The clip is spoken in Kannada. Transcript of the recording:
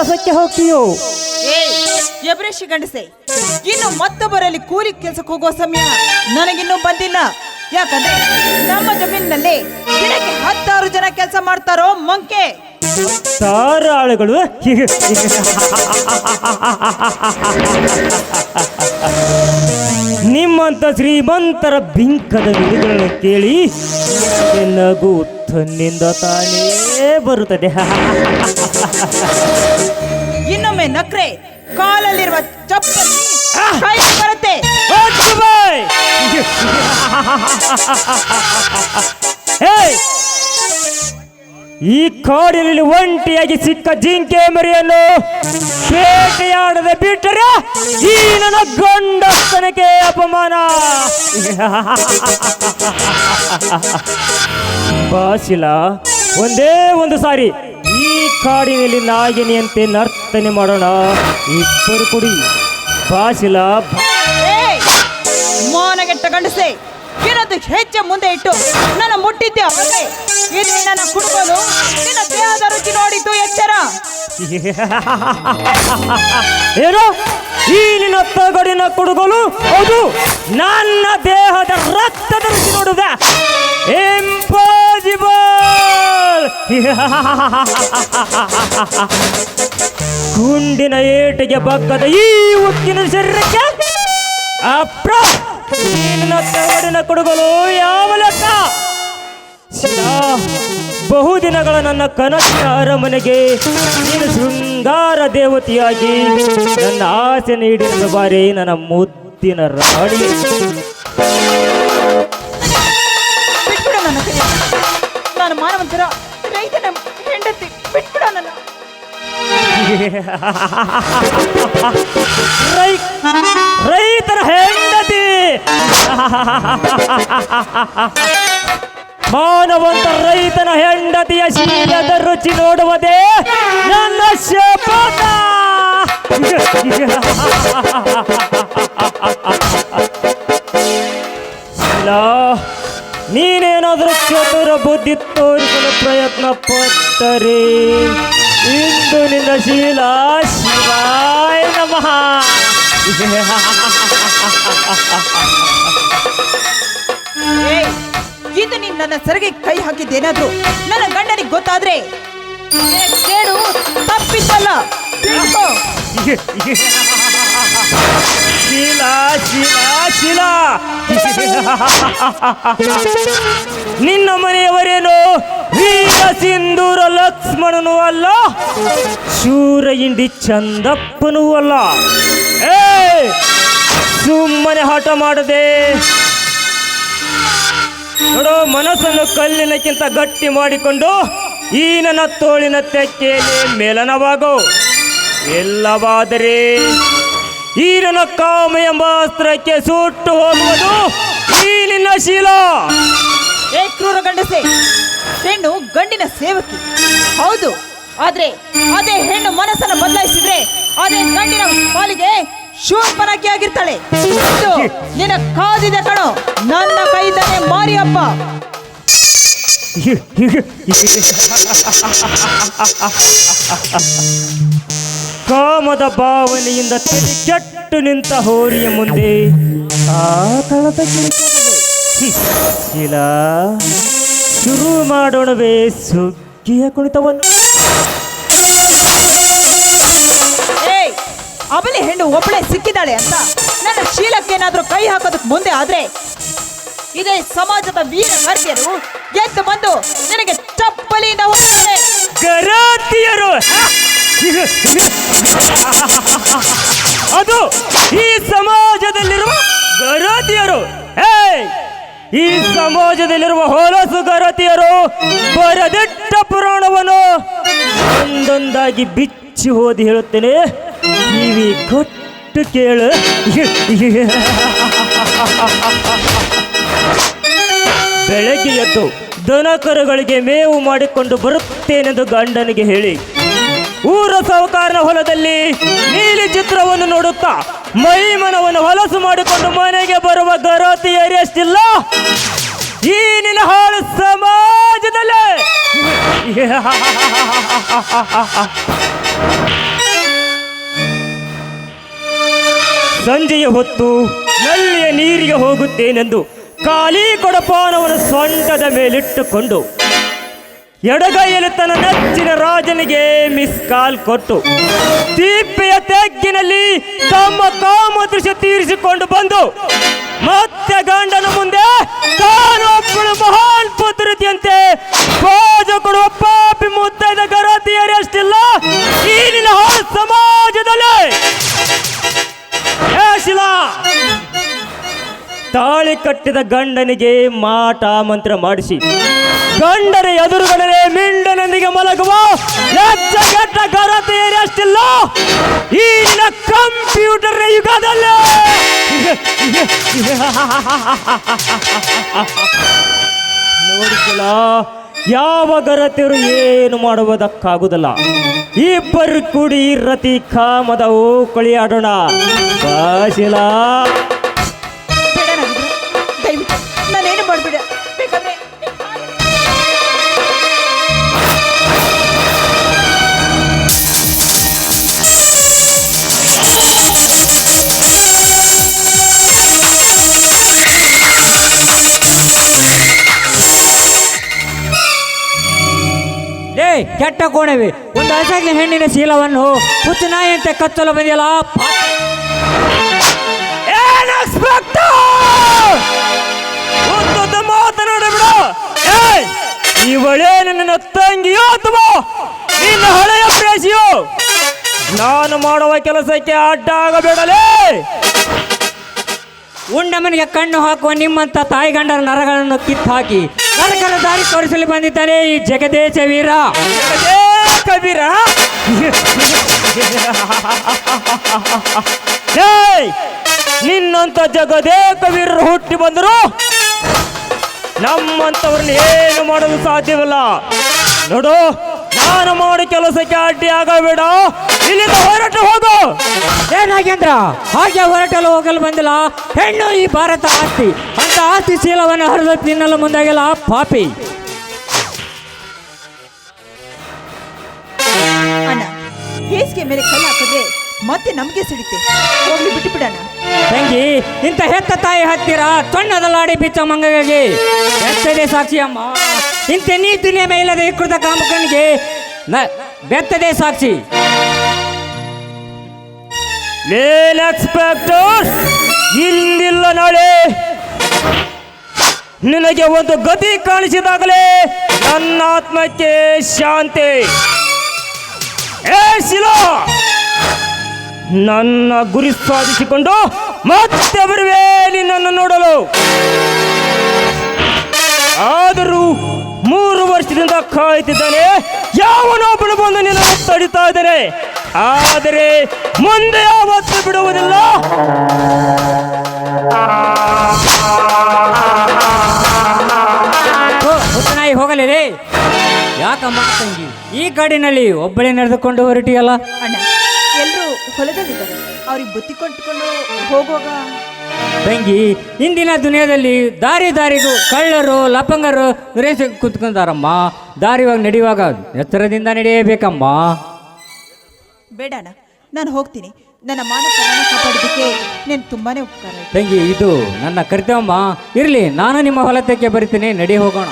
ಕೆಲಸಕ್ಕೆ ಹೋಗ್ತೀಯೋ? ಎಬ್ರೇಶಿ ಗಂಡಸೆ ಇನ್ನು ಮತ್ತೊಬ್ಬರಲ್ಲಿ ಕೂಲಿ ಕೆಲಸಕ್ಕೆ ಹೋಗುವ ಸಮಯ ನನಗಿನ್ನು ಬಂದಿಲ್ಲ. ಯಾಕಂದ್ರೆ ನಮ್ಮ ಜಮೀನಿನಲ್ಲಿ ದಿನಕ್ಕೆ ಹತ್ತಾರು ಜನ ಕೆಲಸ ಮಾಡ್ತಾರೋ ಮಂಕೆ. ತಾರಾಳುಗಳು ನಿಮ್ಮಂತ ಶ್ರೀಮಂತರ ಬಿಂಕದ ವಿಧಗಳನ್ನು ಕೇಳಿ ನಗು ತನ್ನಿಂದ ತಾನೇ ಬರುತ್ತದೆ. ಇನ್ನೊಮ್ಮೆ ನಕ್ರೆ ಕಾಲಲ್ಲಿರುವ ಚಪ್ಪಲಿ ಕೈಗೆ ಬರುತ್ತೆ. ಈ ಕಾಡಿನಲ್ಲಿ ಒಂಟಿಯಾಗಿ ಸಿಕ್ಕ ಜಿಂಕೆ ಮರಿಯನ್ನು ಬೇಟೆಯಾಡದೆ ಬಿಟ್ಟರೆ ಈ ನನ್ನ ಗಂಡಸ್ತನಕ್ಕೆ ಅಪಮಾನ. ಬಾಸಿಲ ಒಂದೇ ಒಂದು ಸಾರಿ. ಈ ಕಾಡಿನಲ್ಲಿ ನಾಗಿನಿಯಂತೆ ನರ್ತನೆ ಮಾಡೋಣ. ಇಬ್ಬರು ಕುಡಿ ಬಾಸಿಲ. ಮೋನಗೆಟ್ಟ ಗಂಡಸೆ ಇನ್ನೊಂದು ಹೆಜ್ಜೆ ಮುಂದೆ ಇಟ್ಟು ನನ್ನ ಮುಟ್ಟಿದ್ದೆ ಇಲ್ಲಿ ನನ್ನ ಕುಡ್ಕೋಲು ನಿನ್ನ ದೇಹದ ರುಚಿ ನೋಡಿದ್ದು ಎಚ್ಚರ. ಏನು? ಈ ನಿನ್ನ ತಗಡಿನ ಕುಡುಗಲು ಹೌದು ನನ್ನ ದೇಹದ ರಕ್ತದ ರುಚಿ ನೋಡುದ. ಇಂಪಾಸಿಬಲ್ ಗುಂಡಿನ ಏಟಿಗೆ ಬಗ್ಗದ ಈ ಉಕ್ಕಿನ ಶರೀರಕ್ಕೆ ಅಪ್ರ! ಕೊಡುಗಲು ನಿನ್ನ ತಗಡಿನ ಕುಡುಗಲು ಯಾವ ಲೆಕ್ಕ? ಬಹುದಿನಗಳ ನನ್ನ ಕನಸಿನ ಅರಮನೆಗೆ ನೀನು ಶೃಂಗಾರ ದೇವತೆಯಾಗಿ ನನ್ನ ಆಸೆ ನೀಡಿರುವ ಬಾರಿ ನನ್ನ ಮುದ್ದಿನ ರಾಣಿ. ರೈ ರೈತರ ಹೆಂಡತಿ. ಮಾನವಂತ ರೈತನ ಹೆಂಡತಿಯ ಶೀಲದ ರುಚಿ ನೋಡುವುದೇ ನನ್ನ ಶಪಥ. ನೀನೇನಾದರೂ ಚತುರ ಬುದ್ಧಿ ತೋರಿಸಲು ಪ್ರಯತ್ನ ಪಟ್ಟರೆ ಇಂದು ನಿನ್ನ ಶೀಲ ಶಿವಾಯ ನಮಃ. ಇದು ನೀನ್ ನನ್ನ ಸರಿಗೆ ಕೈ ಹಾಕಿದ್ದೇನಾದ್ರು ನನ್ನ ಗಂಡನಿಗೆ ಗೊತ್ತಾದ್ರೆ? ಕೇಳು ತಪ್ಪಿಸಲ್ಲ ತಿಳ್ಕೊ. ಶೀಲಾ ಶೀಲಾ ಶೀಲಾ. ನಿನ್ನ ಮನೆಯವರೇನು ವೀರ ಸಿಂಧೂರ ಲಕ್ಷ್ಮಣನೂ ಅಲ್ಲ, ಶೂರ ಇಂಡಿ ಚಂದಪ್ಪನೂ ಅಲ್ಲ. ಏ ಸುಮ್ಮನೆ ಹಠ ಮಾಡದೆ. ನೋಡು, ಮನಸ್ಸನ್ನು ಕಲ್ಲಿನಕ್ಕಿಂತ ಗಟ್ಟಿ ಮಾಡಿಕೊಂಡು ಈ ನನ್ನ ತೋಳಿನ ತೆಕ್ಕೆಯಲ್ಲಿ ಮೇಲನವಾಗೋ. ಎಲ್ಲವಾದರೆ ಈ ನನ್ನ ಕಾಮ ಎಂಬ ಅಸ್ತ್ರಕ್ಕೆ ಸುಟ್ಟು ಹೋಗುವುದು ಈ ನಿನ್ನ ಶೀಲ. ಗಂಡಸೆ ಹೆಣ್ಣು ಗಂಡಿನ ಸೇವಕಿ ಹೌದು, ಆದ್ರೆ ಅದೇ ಹೆಣ್ಣು ಮನಸ್ಸನ್ನು ಬದಲಾಯಿಸಿದ್ರೆ ಅದೇ ಗಂಡಿನ ಪಾಲಿಗೆ ಶೂರ್ಪನಾಕಿ ಆಗಿರ್ತಾಳೆ ನಿನ್ನ ಕಾದಿದೆ ಕಣೋ, ನನ್ನ ಕೈಯಿಂದಲೇ ಮಾರಿಯಪ್ಪ ಕಾಮದ ಭಾವನೆಯಿಂದ ತಲೆ ಕೆಟ್ಟು ನಿಂತ ಹೋರಿಯ ಮುಂದೆ ಆ ತಳದ. ಹ್ಮ್. ಶುರು ಮಾಡೋಣವೇ ಸುಗ್ಗಿಯ ಕುಣಿತವನ್ನು ಏಯ್ ಅವಳಿ ಹೆಣ್ಣು ಒಬ್ಬಳೆ ಸಿಕ್ಕಿದ್ದಾಳೆ ಅಂತ ನನ್ನ ಶೀಲಕ್ಕೇನಾದ್ರೂ ಕೈ ಹಾಕೋದಕ್ಕೆ ಮುಂದೆ ಆದ್ರೆ ಇದೇ ಸಮಾಜದ ವೀರ ಗರ್ಭಿಯರು ಎದ್ದು ಬಂದು ನಿನಗೆ ಚಪ್ಪಲಿಯಿಂದ ಹೊಡೆಯುತ್ತಾರೆ. ಗರಾತಿಯರು ಅದು ಈ ಸಮಾಜದಲ್ಲಿರುವ ಗರಾತಿಯರು ಏಯ್! ಈ ಸಮಾಜದಲ್ಲಿರುವ ಹೊಲಸು ಗರತಿಯರು ಬರದಿಟ್ಟ ಪುರಾಣವನ್ನು ಒಂದೊಂದಾಗಿ ಬಿಚ್ಚಿ ಓದಿ ಹೇಳುತ್ತೇನೆ. ಕಿವಿ ಕೊಟ್ಟು ಕೇಳು. ಬೆಳಗ್ಗೆ ಎದ್ದು ದನ ಕರುಗಳಿಗೆ ಮೇವು ಮಾಡಿಕೊಂಡು ಬರುತ್ತೇನೆಂದು ಗಂಡನಿಗೆ ಹೇಳಿ. ಊರ ಸಾಹುಕಾರನ ಹೊಲದಲ್ಲಿ ಚಿತ್ರವನ್ನು ನೋಡುತ್ತಾ ಮೈ ಮನವನ್ನು ಹೊಲಸು ಮಾಡಿಕೊಂಡು ಮನೆಗೆ ಬರುವ ಗರೋತಿ ಎಷ್ಟಿಲ್ಲ ಈ ನಿನ್ನ ಹಾಳು ಸಮಾಜದಲ್ಲೇ! ಸಂಜೆಯ ಹೊತ್ತು ನಲ್ಲಿಯ ನೀರಿಗೆ ಹೋಗುತ್ತೇನೆಂದು ಖಾಲಿ ಕೊಡಪಾನವನ್ನು ಸೊಂಟದ ಮೇಲಿಟ್ಟುಕೊಂಡು ಎಡಗೈಯಲ್ಲಿ ತನ್ನ ನೆಚ್ಚಿನ ರಾಜನಿಗೆ ಮಿಸ್ ಕಾಲ್ ಕೊಟ್ಟು ದೀಪೆಯ ತೆಗ್ಗಿನಲ್ಲಿ ತಮ್ಮ ಕಾಮ ದೃಶ್ಯ ತೀರಿಸಿಕೊಂಡು ಬಂದು ಮತ್ತೆ ಗಂಡನ ಮುಂದೆ ತಾನೊಬ್ಬಳು ಮಹಾನ್ ಪುತ್ರತಿಯಂತೆ ಭೋಜ ಕೊಡುವ ಕಟ್ಟಿದ ಗಂಡನಿಗೆ ಮಾಟ ಮಂತ್ರ ಮಾಡಿಸಿ. ಗಂಡನ ಎದುರುಗಡೆ ಮಿಂಡನೊಂದಿಗೆ ಮಲಗುವ ಅಷ್ಟಿಲ್ಲ? ಕಂಪ್ಯೂಟರ್ ಯುಗದಲ್ಲೇ! ನೋಡಿಸಿಲ್ಲ ಯಾವ ಗರತಿಯರು ಏನು ಮಾಡುವುದಕ್ಕಾಗುದಲ್ಲ. ಇಬ್ಬರು ಕೂಡಿ ರತಿ ಕಾಮದವು ಕಳಿಯಾಡೋಣ. ಬಾಶಿಲ ಲೇ ಕೆಟ್ಟ ಕೋಣವಿ. ಒಂದು ಹಸಾಗಿನ ಹೆಣ್ಣಿನ ಶೀಲವನ್ನು ಹುಚ್ಚು ನಾಯಿಯಂತೆ ಕಚ್ಚಲು ಬಂದಿಲ್ಲ ಏಯ್ ಇವಳೇ ನನ್ನ ತಂಗಿಯೋ ಅಥವಾ ನಿನ್ನ ಹಳೆಯ ಪ್ರೇಸಿಯೋ. ನಾನು ಮಾಡುವ ಕೆಲಸಕ್ಕೆ ಅಡ್ಡ ಆಗಬೇಡಲೇ ಉಂಡಮನಿಗೆ ಕಣ್ಣು ಹಾಕುವ ನಿಮ್ಮಂತ ತಾಯಿ ಗಂಡರ ನರಗಳನ್ನು ಕಿತ್ತು ಹಾಕಿ ನರಕರ ದಾರಿ ತೋರಿಸಲು ಬಂದಿದ್ದಾನೆ ಈ ಜಗದೇಶ ವೀರ. ಕಬೀರ ನಿನ್ನಂತ ಜಗದೇ ಕಬೀರರು ಹುಟ್ಟಿ ಬಂದರು? ನಮ್ಮಂತವ್ರನ್ನ ಏನು ಮಾಡಲು ಸಾಧ್ಯವಿಲ್ಲ. ನೋಡು, ನಾನು ಮಾಡಿ ಕೆಲಸಕ್ಕೆ ಅಡ್ಡಿ ಆಗಬೇಡ ಇಲ್ಲಿಂದ ಹೊರಟು ಹೋಗು. ಏ ನಾಗೇಂದ್ರ ಹಾಗೆ ಹೊರಟಲು ಹೋಗಲು ಬಂದಿಲ್ಲ. ಹೆಣ್ಣು ಈ ಭಾರತ ಆಸ್ತಿ. ಅಂತ ಆಸ್ತಿ ಶೀಲವನ್ನು ಹರಿದು ತಿನ್ನಲು ಮುಂದಾಗಿಲ್ಲ ಪಾಪಿ. ಅಣ್ಣ ಹೇಸಿಗೆ ಮೇಲೆ ಕಲ್ಲು ಹಾಕಿದ್ರೆ ಮತ್ತೆ ನಮಗೆ ಸಿಡಿತೆ ಹೋಗ್ಲಿ ಬಿಟ್ಟು ಬಿಡಣ ತಂಗಿ ಇಂಥ ಹೆತ್ತ ತಾಯಿ ಹತ್ತಿರ ತೊಣ್ಣದಲಾಡಿ ಬಿಚ್ಚ ಮಂಗಗೆ ಬೆತ್ತದೆ ಸಾಕ್ಷಿ ಅಮ್ಮ. ಇಂಥ ನೀತಿ ನೇಮ ಇಲ್ಲದೆ ಕೃತ ಕಾಮಕನಿಗೆ ಬೆತ್ತದೆ ಸಾಕ್ಷಿ. ಲೇನ್ ಎಕ್ಸ್ಪೆಕ್ಟರ್ ಇಂದಿಲ್ಲ ನಾಳೆ. ನಿನಗೆ ಒಂದು ಗತಿ ಕಾಣಿಸಿದಾಗಲೇ ನನ್ನ ಆತ್ಮಕ್ಕೆ ಶಾಂತಿ. ಏ, ಶಿಲೋ. ನನ್ನ ಗುರಿ ಸಾಧಿಸಿಕೊಂಡು ಮತ್ತೆ ಬರುವೆ ನಿನ್ನನ್ನು ನೋಡಲು. ಆದರೂ ಮೂರು ವರ್ಷದಿಂದ ಕಾಯ್ತಿದ್ದಾನೆ. ಯಾವನೊಬ್ಬನು ಬಂದು ನಿನ್ನನ್ನು ತಡಿತಾ ಇದ್ದಾನೆ. ಆದರೆ ಮುಂದೆ ಯಾವತ್ತು ಬಿಡುವುದಿಲ್ಲ. ಓ ಹೋಗಲಿ ಹೋಗಲಿದೆ ಯಾಕಮ್ಮ ತಂಗಿ? ಈ ಕಾಡಿನಲ್ಲಿ ಒಬ್ಬಳೇ ನಡೆದುಕೊಂಡು ಹೊರಟಿಯಲ್ಲ? ಅಣ್ಣ ಎಲ್ಲರೂ ಹೊಲದಲ್ಲಿದ್ದಾರೆ. ಅವ್ರಿಗೆ ಬುತ್ತಿ ಕೊಟ್ಟುಕೊಂಡು ಹೋಗುವಾಗ ತಂಗಿ ಇಂದಿನ ದುನಿಯಾದಲ್ಲಿ ದಾರಿ ದಾರಿಗೂ ಕಳ್ಳರು ಲಪಂಗರು ರೇಸಿ ಕುತ್ಕೊಂತಾರಮ್ಮ ದಾರಿವಾಗ ನಡೆಯುವಾಗ ಎತ್ತರದಿಂದ ನಡೆಯಬೇಕಮ್ಮ. ಬೇಡ ಅಣ್ಣ ನಾನು ಹೋಗ್ತೀನಿ. ನನ್ನ ಮಾನ ಕಾಪಾಡೋದಕ್ಕೆ ನೀನು ತುಂಬಾನೇ ಉಪಕಾರ ತಂಗಿ, ಇದು ನನ್ನ ಕರ್ತವ್ಯಮ್ಮ ಇರಲಿ, ನಾನು ನಿಮ್ಮ ಹೊಲತಕ್ಕೆ ಬರ್ತೀನಿ ನಡಿ ಹೋಗೋಣ.